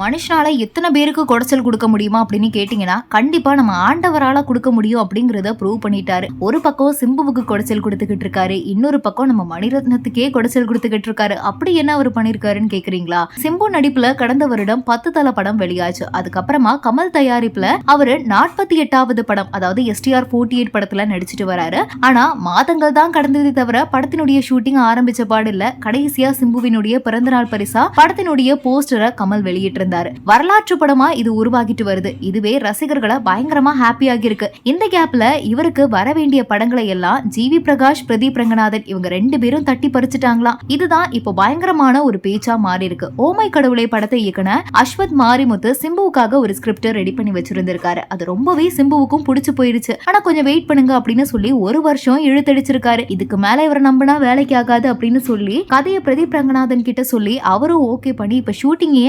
மனுஷனால எத்தனை பேருக்கு குடைச்சல் கொடுக்க முடியுமா அப்படின்னு கேட்டீங்கன்னா கண்டிப்பா நம்ம ஆண்டவரால கொடுக்க முடியும் அப்படிங்கறத ப்ரூவ் பண்ணிட்டாரு. ஒரு பக்கம் சிம்புவுக்கு குடைச்சல் கொடுத்துக்கிட்டு இருக்காரு இன்னொரு பக்கம் நம்ம மணிரத்னத்துக்கே குடைச்சல் கொடுத்துக்கிட்டு இருக்காரு. அப்படி என்ன அவர் பண்ணிருக்காருன்னு கேக்குறீங்களா? சிம்பு நடிப்புல கடந்த வருடம் பத்து தல படம் வெளியாச்சு. அதுக்கப்புறமா கமல் தயாரிப்புல அவரு நாற்பத்தி எட்டாவது படம் அதாவது எஸ்டிஆர் போர்ட்டி எயிட் படத்துல நடிச்சிட்டு வராரு. ஆனா மாதங்கள் தான் கடந்ததே தவிர படத்தினுடைய ஷூட்டிங் ஆரம்பிச்ச பாடு இல்ல. கடைசியா சிம்புவினுடைய பிறந்தநாள் பரிசா படத்தினுடைய போஸ்டரை கமல் இருந்தாரு வரலாற்று படமா இது உருவாகிட்டு வருது. இதுவே ரசிகர்களை பயங்கரமா ஹாப்பியாகி இருக்கு இந்த கேப்ல இவருக்கு வர வேண்டிய படங்களை எல்லாம் ஜிவி பிரகாஷ் பிரதீப் ரங்கநாதன் இவங்க ரெண்டு பேரும் தட்டி பறிச்சுட்டாங்களாம். இதுதான் இப்போ பயங்கரமான ஒரு பேச்சா மாறி இருக்கு ஓமை கடவுளை படத்தை இயக்குன அஸ்வத் மாரிமுத்து சிம்புவுக்காக ஒரு ஸ்கிரிப்ட் ரெடி பண்ணி வச்சிருந்திருக்காரு. அது ரொம்பவே சிம்புவுக்கும் பிடிச்சு போயிருச்சு. ஆனா கொஞ்சம் வெயிட் பண்ணுங்க அப்படின்னு சொல்லி ஒரு வருஷம் இழுத்தடிச்சிருக்காரு. இதுக்கு மேல இவரை நம்பினா வேலைக்கு ஆகாது அப்படின்னு சொல்லி கதையை பிரதீப் ரங்கநாதன் கிட்ட சொல்லி அவரும் ஓகே பண்ணி இப்ப ஷூட்டிங்கே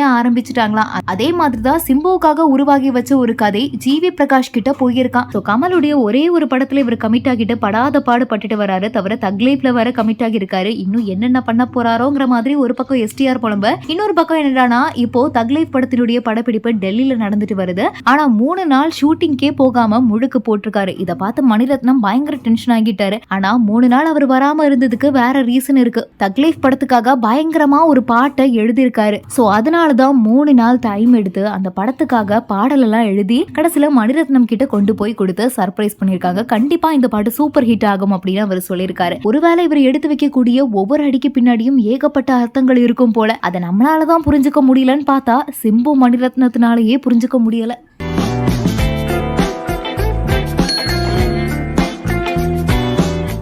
பண்றாங்களாம் அதே மாதிரி தான் சிம்புவுக்காக உருவாகி வச்ச ஒரு கதை ஜிவி பிரகாஷ் கிட்ட போயிருக்கான். ஸோ கமலுடைய ஒரே ஒரு படத்துல இவர் கமிட் ஆகிட்டு படாத பாடு பட்டுட்டு வராரு. தவிர தக்லீப்ல வர கமிட் ஆகியிருக்காரு. இன்னும் என்னென்ன பண்ண போறாரோங்கிற மாதிரி ஒரு பக்கம் எஸ்டிஆர் புலம்ப. இன்னொரு பக்கம் என்னடானா இப்போ தக்லீப் படத்தினுடைய படப்பிடிப்பு டெல்லியில நடந்துட்டு வருது. ஆனா மூணு நாள் ஷூட்டிங்கே போகாம முழுக்கு போட்டிருக்காரு. இதை பார்த்து மணிரத்னம் பயங்கர டென்ஷன் ஆகிட்டாரு. ஆனா மூணு நாள் அவர் வராம இருந்ததுக்கு வேற ரீசன் இருக்கு. தக்லீஃப் படத்துக்காக பயங்கரமா ஒரு பாட்டை எழுதியிருக்காரு. சோ அதனாலதான் மூணு நாள் டைம் எடுத்து அந்த படத்துக்காக பாடல் எல்லாம் எழுதி கடைசியில மணிரத்னம் கிட்ட கொண்டு போய் கொடுத்து சர்ப்ரைஸ் பண்ணியிருக்காங்க. கண்டிப்பா இந்த பாட்டு சூப்பர் ஹிட் ஆகும் அப்படின்னு அவர் சொல்லியிருக்காரு. ஒருவேளை இவர் எடுத்து வைக்கக்கூடிய ஒவ்வொரு அடிக்கு பின்னாடியும் ஏகப்பட்ட அர்த்தங்கள் இருக்கும் போல. அதை நம்மளால தான் புரிஞ்சுக்க முடியலன்னு பார்த்தா சிம்பு மணிரத்னத்தினாலேயே புரிஞ்சுக்க முடியல.